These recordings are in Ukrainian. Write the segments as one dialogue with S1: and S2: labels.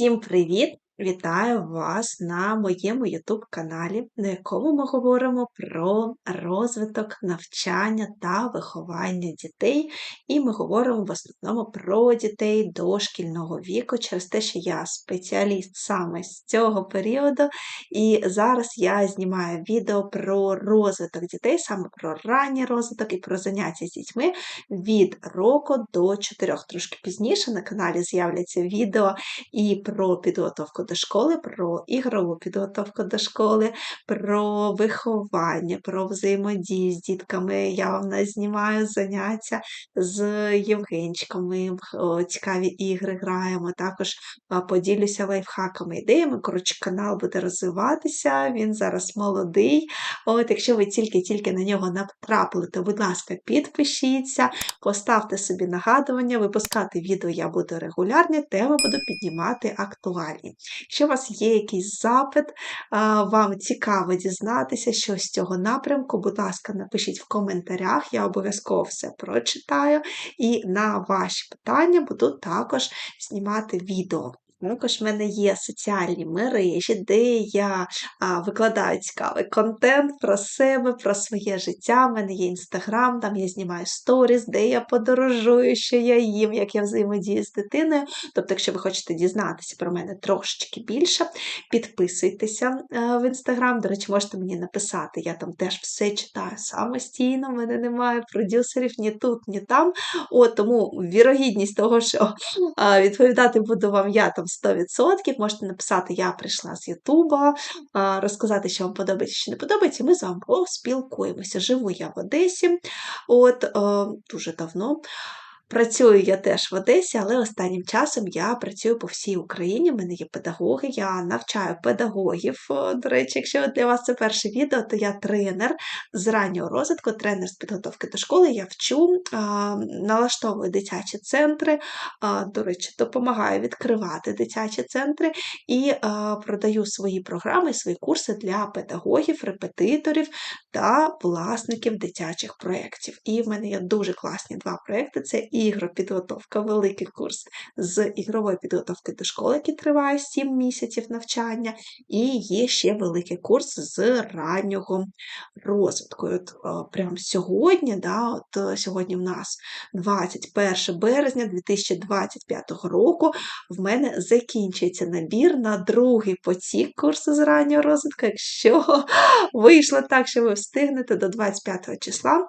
S1: Всім привіт! Вітаю вас на моєму YouTube каналі, на якому ми говоримо про розвиток, навчання та виховання дітей. І ми говоримо в основному про дітей дошкільного віку, через те, що я спеціаліст саме з цього періоду. І зараз я знімаю відео про розвиток дітей, саме про ранній розвиток і про заняття з дітьми від року до 4. Трошки пізніше на каналі з'являться відео і про підготовку до школи, про ігрову підготовку до школи, про виховання, про взаємодію з дітками. Я вам знімаю заняття з Євгенчиком, ми цікаві ігри граємо. Також поділюся лайфхаками, ідеями. Коротше, канал буде розвиватися, він зараз молодий. От, Якщо ви тільки-тільки на нього натрапили, то, будь ласка, підпишіться, поставте собі нагадування, випускати відео я буду регулярні, теми буду піднімати актуальні. Якщо у вас є якийсь запит, вам цікаво дізнатися щось з цього напрямку, будь ласка, напишіть в коментарях, я обов'язково все прочитаю, і на ваші питання буду також знімати відео. Також в мене є соціальні мережі, де я а, викладаю цікавий контент про себе, про своє життя. У мене є інстаграм, там я знімаю сторіс, де я подорожую, що я їм, як я взаємодію з дитиною. Тобто, якщо ви хочете дізнатися про мене трошечки більше, підписуйтеся а, в інстаграм. До речі, можете мені написати, я там теж все читаю самостійно, в мене немає продюсерів ні тут, ні там. От, Тому вірогідність того, що а, відповідати буду вам я там. 100%. Можете написати, я прийшла з Ютуба, розказати, що вам подобається, що не подобається, і ми з вами поспілкуємося. Живу я в Одесі, от дуже давно. Працюю я теж в Одесі, але останнім часом я працюю по всій Україні. У мене є педагоги, я навчаю педагогів. До речі, якщо для вас це перше відео, то я тренер з раннього розвитку, тренер з підготовки до школи. Я вчу, налаштовую дитячі центри, до речі, допомагаю відкривати дитячі центри і продаю свої програми, свої курси для педагогів, репетиторів та власників дитячих проєктів. І в мене є дуже класні два проєкти. Це ігропідготовка, великий курс з ігрової підготовки до школи, який триває 7 місяців навчання, і є ще великий курс з раннього розвитку. От Прямо сьогодні, да, от сьогодні в нас 21 березня 2025 року, в мене закінчується набір на другий потік курсу з раннього розвитку. Якщо вийшло так, що ви встигнете до 25 числа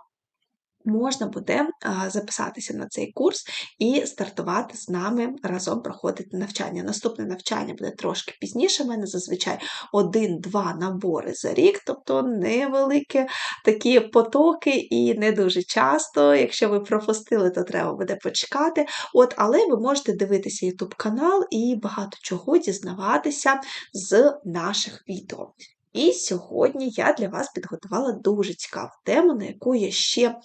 S1: можна буде записатися на цей курс і стартувати з нами разом проходити навчання. Наступне навчання буде трошки пізніше. У мене зазвичай один-два набори за рік, тобто невеликі такі потоки і не дуже часто. Якщо ви пропустили, то треба буде почекати. От, Але ви можете дивитися YouTube канал і багато чого дізнаватися з наших відео. І сьогодні я для вас підготувала дуже цікаву тему, на яку я ще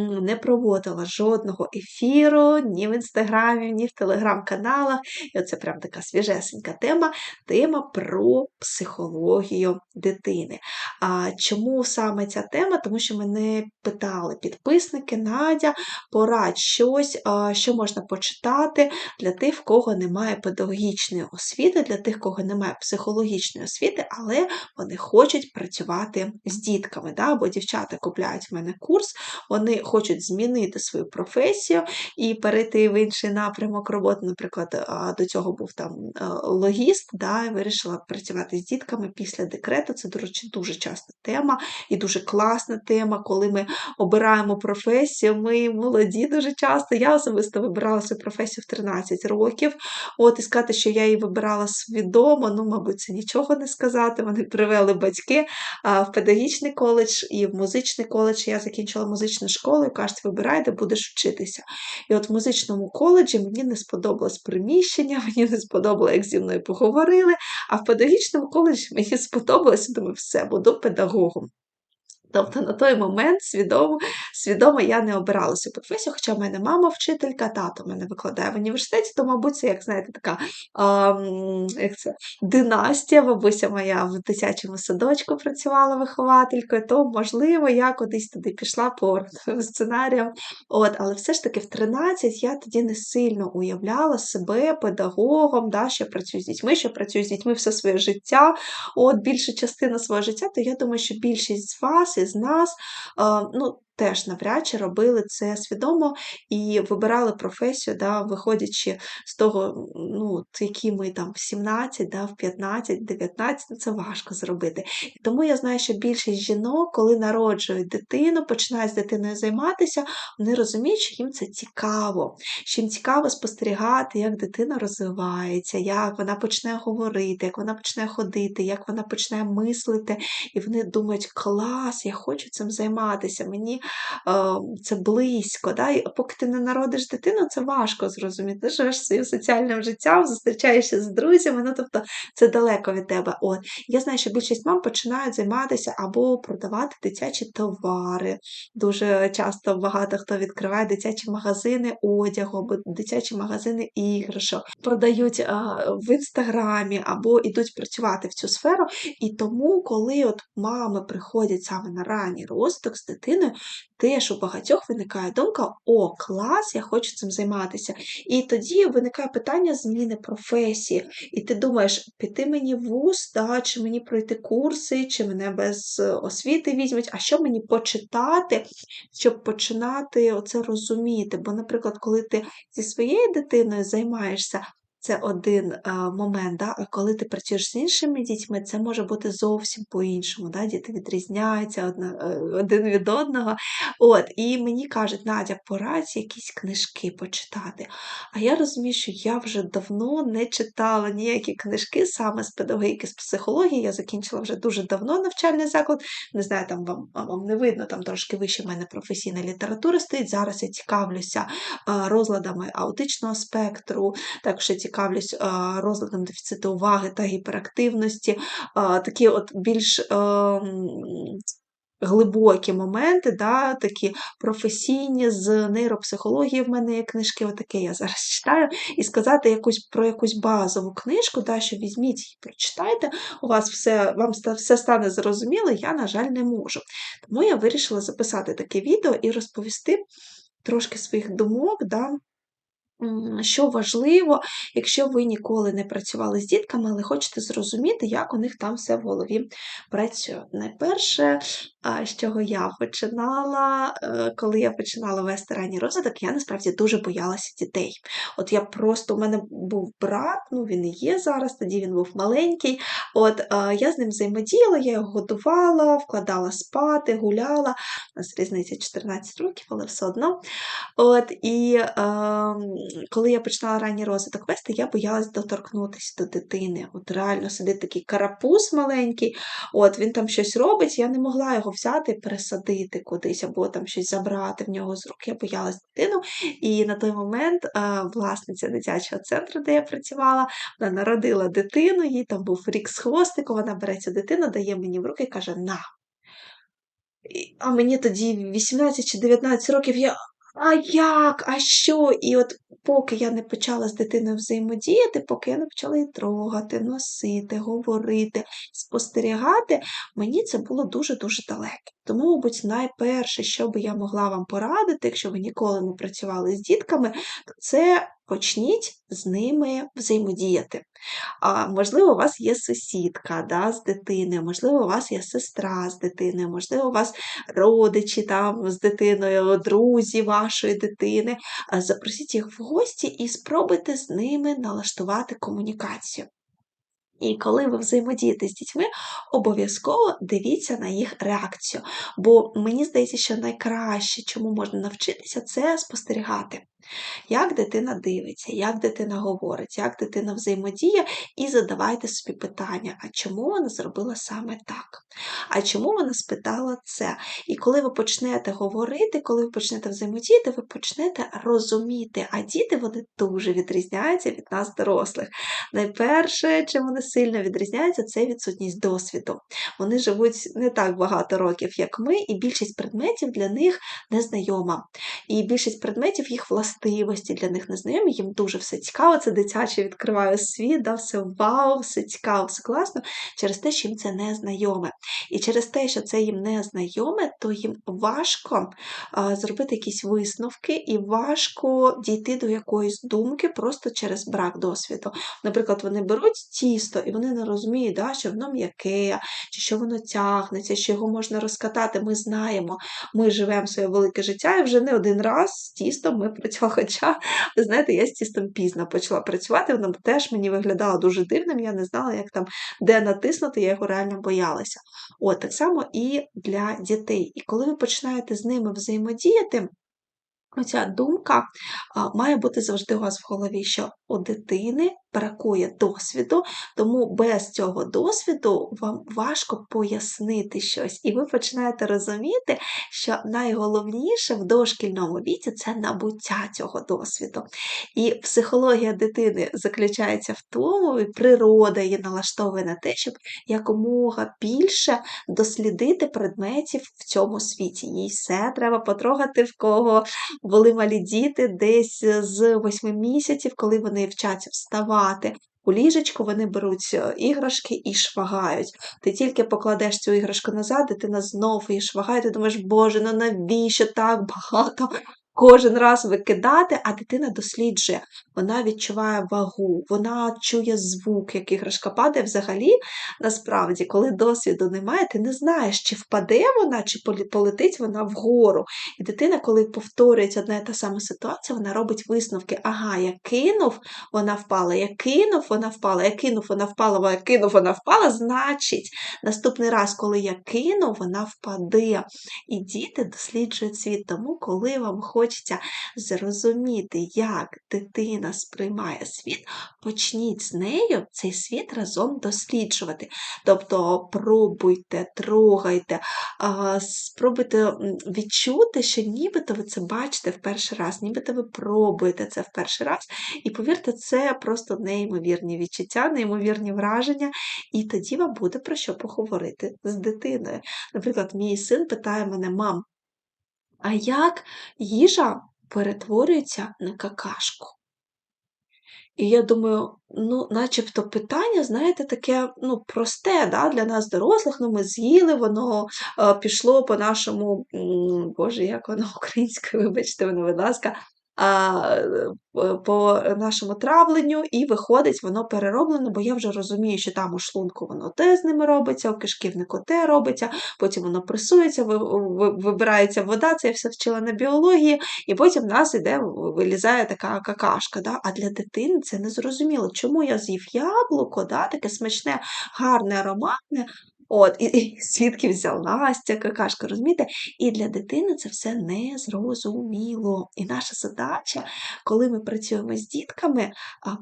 S1: не проводила жодного ефіру ні в інстаграмі, ні в телеграм-каналах. І оце прям така свіжесенька тема тема про психологію дитини. А Чому саме ця тема? Тому що мене питали підписники, Надя, порадь щось, що можна почитати для тих, в кого немає педагогічної освіти, для тих, в кого немає психологічної освіти, але вони хочуть працювати з дітками. Да? Бо дівчата купляють в мене курс, вони хочуть змінити свою професію і перейти в інший напрямок роботи. Наприклад, до цього був там логіст, да, і вирішила працювати з дітками після декрету. Це, до речі, дуже часта тема і дуже класна тема, коли ми обираємо професію. Ми молоді дуже часто. Я особисто вибирала свою професію в 13 років. От і сказати, що я її вибирала свідомо, ну, мабуть, це нічого не сказати. Вони привели батьки в педагогічний коледж і в музичний коледж. Я закінчила музичну школу школи, кажуть, вибирай, де будеш вчитися. І от в музичному коледжі мені не сподобалось приміщення, мені не сподобалось, як зі мною поговорили, а в педагогічному коледжі мені сподобалось, думаю, все, буду педагогом. Тобто на той момент свідомо свідомо я не обирала цю професію, хоча в мене мама вчителька, тато мене викладає в університеті, то, мабуть, це, як знаєте, така а, як це, династія. Бабуся моя в дитячому садочку працювала вихователькою, то, можливо, я кудись туди пішла по сценаріям. От, Але все ж таки в 13 я тоді не сильно уявляла себе педагогом, да, що працюю з дітьми, що працюю з дітьми все своє життя. От більша частина свого життя, то я думаю, що більшість з вас з нас, ну, теж навряд чи робили це свідомо і вибирали професію, да, виходячи з того, ну, які ми там в 17, да, в 15, 19, ну, це важко зробити. І тому я знаю, що більшість жінок, коли народжують дитину, починають з дитиною займатися, вони розуміють, що їм це цікаво, що їм цікаво спостерігати, як дитина розвивається, як вона почне говорити, як вона почне ходити, як вона почне мислити, і вони думають, клас, я хочу цим займатися. мені це близько. Да? І поки ти не народиш дитину, це важко зрозуміти. Ти живеш своїм соціальним життям, зустрічаєшся з друзями, ну тобто це далеко від тебе. От. Я знаю, що більшість мам починають займатися або продавати дитячі товари. Дуже часто багато хто відкриває дитячі магазини одягу, або дитячі магазини іграшок, продають а, в інстаграмі або йдуть працювати в цю сферу. І тому, коли от мами приходять саме на ранній розвиток з дитиною, теж у багатьох виникає думка: о, клас, я хочу цим займатися. І тоді виникає питання зміни професії. І ти думаєш, піти мені в вуз, да, чи мені пройти курси, чи мене без освіти візьмуть, а що мені почитати, щоб починати оце розуміти. Бо, наприклад, коли ти зі своєю дитиною займаєшся, це один а, момент, да? а коли ти працюєш з іншими дітьми, це може бути зовсім по-іншому. Да? Діти відрізняються одна, е, один від одного. От, І мені кажуть, Надя, порадь якісь книжки почитати. А я розумію, що я вже давно не читала ніякі книжки саме з педагогіки, з психології. Я закінчила вже дуже давно навчальний заклад. Не знаю, там вам вам не видно, там трошки вище в мене професійна література стоїть. Зараз я цікавлюся розладами аутичного спектру, також я цікавлюсь розладом дефіциту уваги та гіперактивності, такі от більш ем, глибокі моменти, да, такі професійні з нейропсихології в мене є книжки, отаке я зараз читаю, і сказати якусь про якусь базову книжку, да, що візьміть і прочитайте, у вас все, вам все стане зрозуміло, я, на жаль, не можу. Тому я вирішила записати таке відео і розповісти трошки своїх думок. да, що важливо, якщо ви ніколи не працювали з дітками, але хочете зрозуміти, як у них там все в голові працює. Найперше, з чого я починала, е, коли я починала вести ранній розвиток, я насправді дуже боялася дітей. От я просто у мене був брат, ну він і є зараз, тоді він був маленький. От я з ним взаємодіяла, я його годувала, вкладала спати, гуляла. У нас різниця 14 років, але все одно. От, І е, коли я починала ранній розвиток вести, я боялась доторкнутися до дитини. От реально сидить такий карапуз маленький, от він там щось робить, я не могла його взяти пересадити кудись, або там щось забрати в нього з рук. Я боялась дитину. І на той момент власниця дитячого центру, де я працювала, вона народила дитину, їй там був рік з хвостиком, вона бере цю дитину, дає мені в руки і каже: На. А мені тоді 18 чи 19 років я а як, а що? І от поки я не почала з дитиною взаємодіяти, поки я не почала її трогати, носити, говорити, спостерігати, мені це було дуже-дуже далеко. Тому, мабуть, найперше, що би я могла вам порадити, якщо ви ніколи не працювали з дітками, це почніть з ними взаємодіяти. А, Можливо, у вас є сусідка да, з дитиною, можливо, у вас є сестра з дитиною, можливо, у вас родичі там з дитиною, друзі вашої дитини. Запросіть їх в гості і спробуйте з ними налаштувати комунікацію. І коли ви взаємодієте з дітьми, обов'язково дивіться на їх реакцію. Бо мені здається, що найкраще, чому можна навчитися, це спостерігати як дитина дивиться, як дитина говорить, як дитина взаємодіє, і задавайте собі питання, а чому вона зробила саме так? А чому вона спитала це? І коли ви почнете говорити, коли ви почнете взаємодіяти, ви почнете розуміти, а діти вони дуже відрізняються від нас, дорослих. Найперше, чим вони сильно відрізняється, це відсутність досвіду. Вони живуть не так багато років, як ми, і більшість предметів для них незнайома. І більшість предметів, їх властивості для них незнайомі, їм дуже все цікаво. Це дитяче відкриває світ, да, все вау, все цікаво, все класно, через те, що їм це не знайоме. І через те, що це їм не знайоме, то їм важко а, зробити якісь висновки і важко дійти до якоїсь думки просто через брак досвіду. Наприклад, вони беруть тісто і вони не розуміють, да, що воно м'яке, чи що воно тягнеться, що його можна розкатати. Ми знаємо, ми живемо своє велике життя, і вже не один раз з тістом ми працювали. Хоча, ви знаєте, я з тістом пізно почала працювати, воно теж мені виглядало дуже дивним, я не знала, як там де натиснути, я його реально боялася. От так само і для дітей. І коли ви починаєте з ними взаємодіяти, оця думка а, має бути завжди у вас в голові, що у дитини бракує досвіду, тому без цього досвіду вам важко пояснити щось. І ви починаєте розуміти, що найголовніше в дошкільному віці це набуття цього досвіду. І психологія дитини заключається в тому, і природа її налаштовує на те, щоб якомога більше дослідити предметів в цьому світі. Їй все треба потрогати, в кого були малі діти десь з 8 місяців, коли вони вчаться вставати. У ліжечку вони беруть е, іграшки і швагають. Ти тільки покладеш цю іграшку назад, дитина знову її швагає, ти думаєш, Боже, ну навіщо так багато кожен раз викидати, а дитина досліджує, вона відчуває вагу, вона чує звук, як іграшка падає. Взагалі, насправді, коли досвіду немає, ти не знаєш, чи впаде вона, чи полетить вона вгору. І дитина, коли повторюється одна і та сама ситуація, вона робить висновки. Ага, я кинув, вона впала, я кинув, вона впала, я кинув, вона впала, я кинув, вона впала, значить, наступний раз, коли я кину, вона впаде. І діти досліджують світ тому, коли вам хочеться хочеться зрозуміти, як дитина сприймає світ, почніть з нею цей світ разом досліджувати. Тобто пробуйте, трогайте, спробуйте відчути, що нібито ви це бачите в перший раз, нібито ви пробуєте це в перший раз. І повірте, це просто неймовірні відчуття, неймовірні враження, і тоді вам буде про що поговорити з дитиною. Наприклад, мій син питає мене, мам, а як їжа перетворюється на какашку? І я думаю, ну, начебто питання, знаєте, таке ну, просте да, для нас, дорослих, ну ми з'їли, воно е, пішло по нашому, боже, як воно українське, вибачте мене, будь ласка, Е, по нашому травленню, і виходить, воно перероблено, бо я вже розумію, що там у шлунку воно те з ними робиться, у кишківнику те робиться, потім воно пресується, вибирається вода, це я все вчила на біології, і потім в нас іде, вилізає така какашка. Да? А для дитини це не зрозуміло, чому я з'їв яблуко, да? таке смачне, гарне, ароматне, От, І, і звідки взялася какашка, розумієте? І для дитини це все незрозуміло. І наша задача, коли ми працюємо з дітками,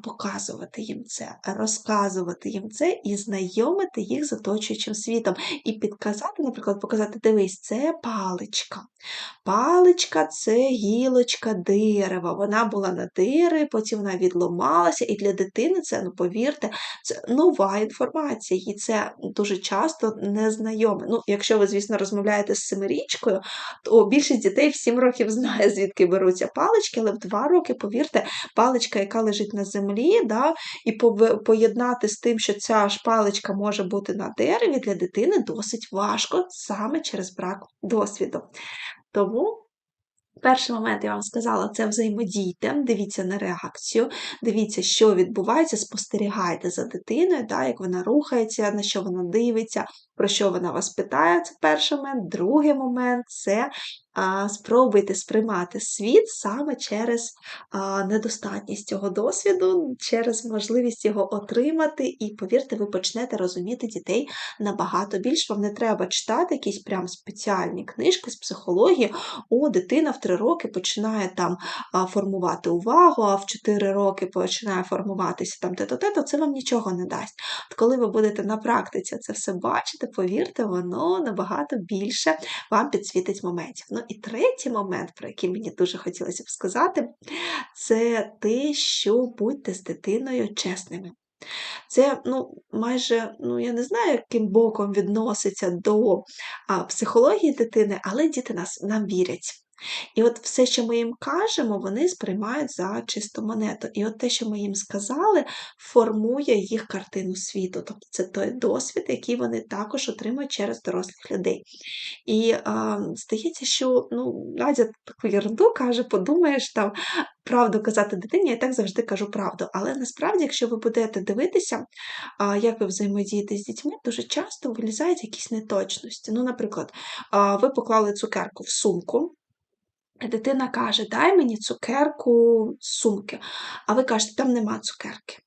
S1: показувати їм це, розказувати їм це і знайомити їх з оточуючим світом. І підказати, наприклад, показати, дивись, це паличка. Паличка це гілочка дерева. Вона була на дереві, потім вона відломалася, і для дитини це, ну повірте, це нова інформація. І це дуже часто просто незнайоме. Ну, якщо ви, звісно, розмовляєте з семирічкою, то більшість дітей в 7 років знає, звідки беруться палички, але в 2 роки, повірте, паличка, яка лежить на землі, да, і поєднати з тим, що ця ж паличка може бути на дереві, для дитини досить важко саме через брак досвіду. Тому. Перший момент, я вам сказала, це взаємодійте, дивіться на реакцію, дивіться, що відбувається, спостерігайте за дитиною, так, як вона рухається, на що вона дивиться, про що вона вас питає. Це перший момент. Другий момент це спробуйте сприймати світ саме через недостатність цього досвіду, через можливість його отримати, і, повірте, ви почнете розуміти дітей набагато більше. Вам не треба читати якісь прям спеціальні книжки з психології. О, дитина в 3 роки починає там формувати увагу, а в 4 роки починає формуватися там те-то-те, це вам нічого не дасть. От коли ви будете на практиці це все бачити, повірте, воно набагато більше вам підсвітить моментів. Ну і третій момент, про який мені дуже хотілося б сказати, це те, що будьте з дитиною чесними. Це ну, майже, ну, я не знаю, яким боком відноситься до а, психології дитини, але діти нас нам вірять. І от все, що ми їм кажемо, вони сприймають за чисту монету. І от те, що ми їм сказали, формує їх картину світу. Тобто це той досвід, який вони також отримують через дорослих людей. І а, здається, що ну, Надя таку ерунду каже, подумаєш там. Правду казати дитині, я так завжди кажу правду. Але насправді, якщо ви будете дивитися, як ви взаємодієте з дітьми, дуже часто вилізають якісь неточності. Ну, наприклад, ви поклали цукерку в сумку, Дитина каже: Дай мені цукерку з сумки. А ви кажете, там нема цукерки.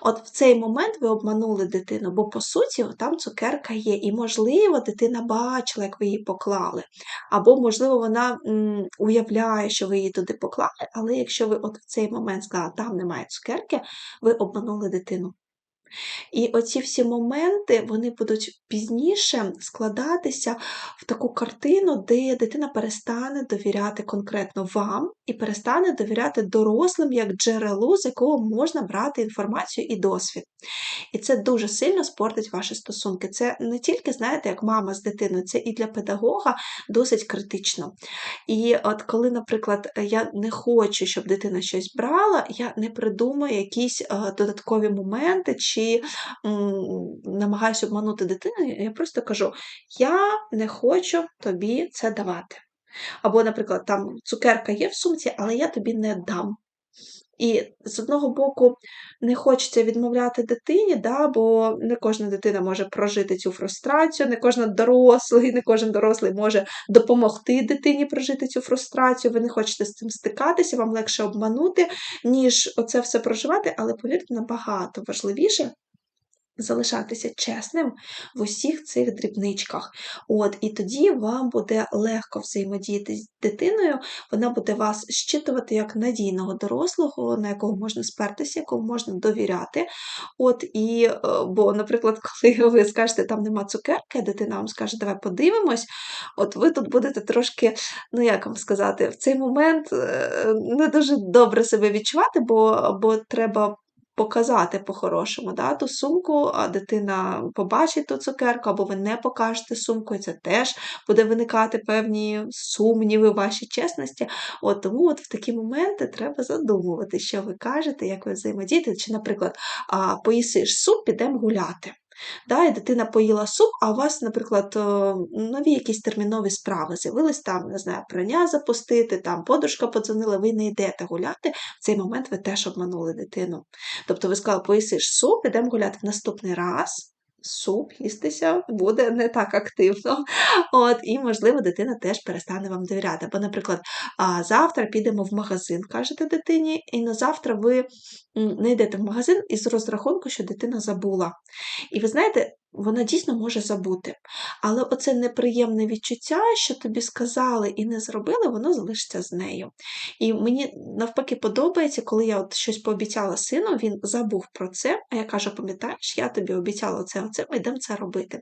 S1: От в цей момент ви обманули дитину, бо, по суті, там цукерка є. І, можливо, дитина бачила, як ви її поклали. Або, можливо, вона м, уявляє, що ви її туди поклали, але якщо ви от в цей момент сказали, там немає цукерки, ви обманули дитину. І оці всі моменти вони будуть пізніше складатися в таку картину, де дитина перестане довіряти конкретно вам і перестане довіряти дорослим як джерелу, з якого можна брати інформацію і досвід. І це дуже сильно спортить ваші стосунки. Це не тільки, знаєте, як мама з дитиною, це і для педагога досить критично. І от коли, наприклад, я не хочу, щоб дитина щось брала, я не придумаю якісь е, додаткові моменти чи намагаюся обманути дитину, я просто кажу: я не хочу тобі це давати. Або, наприклад, там цукерка є в сумці, але я тобі не дам. І з одного боку, не хочеться відмовляти дитині, да, бо не кожна дитина може прожити цю фрустрацію, не кожен дорослий, не кожен дорослий може допомогти дитині прожити цю фрустрацію. Ви не хочете з цим стикатися, вам легше обманути, ніж оце все проживати, але повірте, набагато важливіше залишатися чесним в усіх цих дрібничках. От, І тоді вам буде легко взаємодіяти з дитиною, вона буде вас щитувати як надійного дорослого, на якого можна спертися, якому можна довіряти. От, і, е, Бо, наприклад, коли ви скажете, там нема цукерки, а дитина вам скаже, давай подивимось, от ви тут будете трошки, ну як вам сказати, в цей момент е, не дуже добре себе відчувати, бо, бо треба показати по-хорошому да, ту сумку, а дитина побачить ту цукерку, або ви не покажете сумку, і це теж буде виникати певні сумніви в вашій чесності. От Тому от в такі моменти треба задумувати, що ви кажете, як ви взаємодієте. Чи, наприклад, поїсиш суп, підемо гуляти. Да, І дитина поїла суп, а у вас, наприклад, е, нові якісь термінові справи з'явились там, не знаю, прання запустити, там подружка подзвонила, ви не йдете гуляти. В цей момент ви теж обманули дитину. Тобто ви сказали, поїсиш суп, ідемо гуляти в наступний раз суп їстися буде не так активно. От, І, можливо, дитина теж перестане вам довіряти. Бо, наприклад, завтра підемо в магазин, кажете дитині, і на завтра ви не йдете в магазин із розрахунку, що дитина забула. І ви знаєте, вона дійсно може забути. Але оце неприємне відчуття, що тобі сказали і не зробили, воно залишиться з нею. І мені навпаки подобається, коли я от щось пообіцяла сину, він забув про це, а я кажу: пам'ятаєш, я тобі обіцяла це, оце, ми йдемо це робити.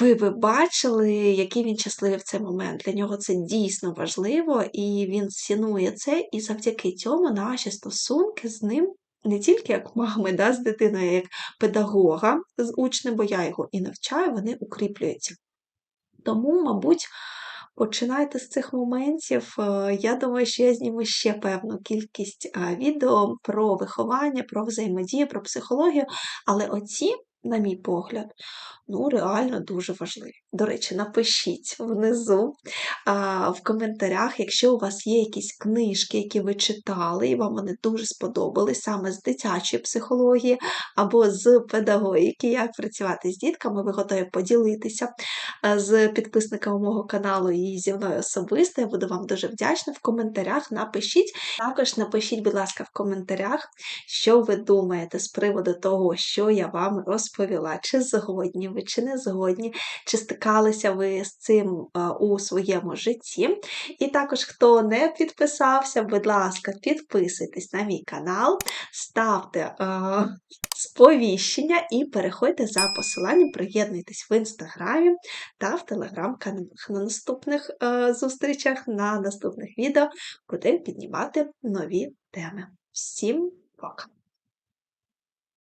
S1: Ви би бачили, який він щасливий в цей момент. Для нього це дійсно важливо, і він цінує це, і завдяки цьому наші стосунки з ним не тільки як мами да, з дитиною, а як педагога з учнем, бо я його і навчаю, вони укріплюються. Тому, мабуть, починайте з цих моментів. Е, я думаю, що я зніму ще певну кількість е, відео про виховання, про взаємодію, про психологію, але оці на мій погляд, ну, реально дуже важливі. До речі, напишіть внизу а, в коментарях, якщо у вас є якісь книжки, які ви читали, і вам вони дуже сподобались, саме з дитячої психології або з педагогіки, як працювати з дітками, ви готові поділитися з підписниками мого каналу і зі мною особисто. Я буду вам дуже вдячна. В коментарях напишіть. Також напишіть, будь ласка, в коментарях, що ви думаєте з приводу того, що я вам розповідаю розповіла, чи згодні ви, чи не згодні, чи стикалися ви з цим у своєму житті. І також, хто не підписався, будь ласка, підписуйтесь на мій канал, ставте е, сповіщення і переходьте за посиланням, приєднуйтесь в інстаграмі та в телеграм-каналах. На наступних е, зустрічах, на наступних відео будемо піднімати нові теми. Всім пока!